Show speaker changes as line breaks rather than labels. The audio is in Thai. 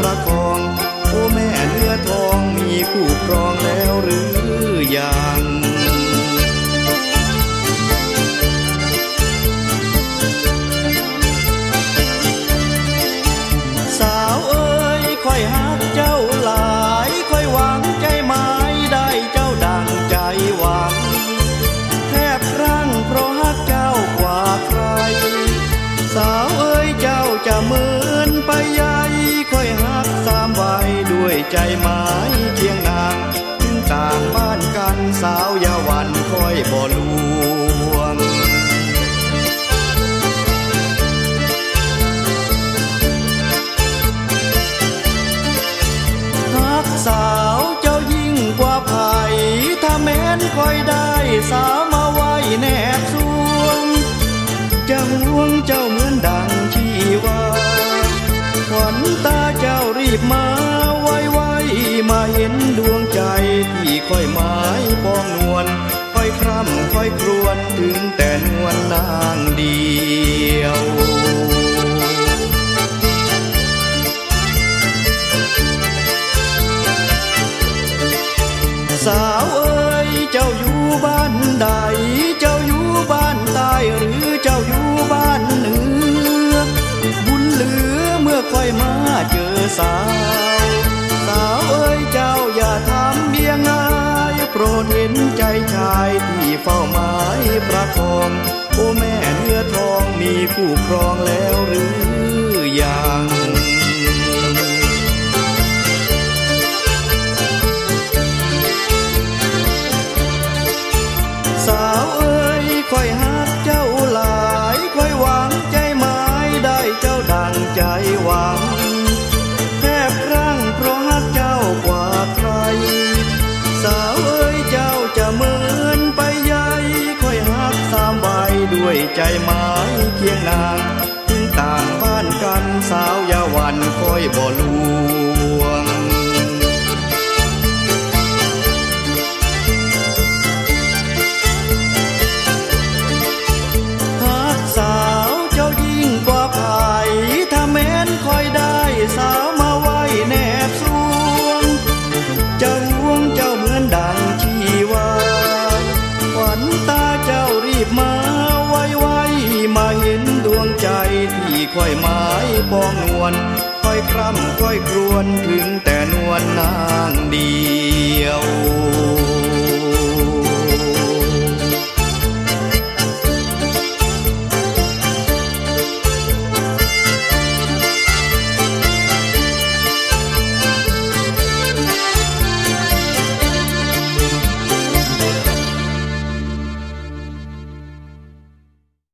ประคู่ครองแล้วหรือยังสาวเอ้ยค่อยหักเจ้าหลายค่อยหวังใจไม้ได้เจ้าดังใจหวังแทบรั้งเพราะหักเจ้ากว่าใคร สาวเอ้ยเจ้าจะเหมือนไปให ใจไม้เคียงนางถึงต่างบ้านกันสาวยาวันคอยบ่ลวงฮักสาวเจ้ายิ่งกว่าไผ่ถ้าแม้นคอยได้สาวมาไว้แนบสวงจะห่วงเจ้าเหมือนดังชีวาขวัญตาเจ้ารีบมา ค่อยหมายปองนวลค่อยคร่ำค่อยครวญถึงแต่นวลนางเดียวสาวเอ้ยเจ้าอยู่บ้านใด เจ้าอยู่บ้านใต้หรือเจ้าอยู่บ้านเหนือ บุญเหลือเมื่อค่อยมาเจอสาว นเห็นใจชายที่เฝ้าหมายประคอง โอ้แม่เนื้อทองมีผู้ครองแล้วหรือยัง ใจหมายเคียงนางถึงต่างบ้านกันสาวยาวันคอยบ่ลู ที่ค่อยหมายปองนวลค่อยคร่ำค่อยครวญถึงแต่นวลนางเดี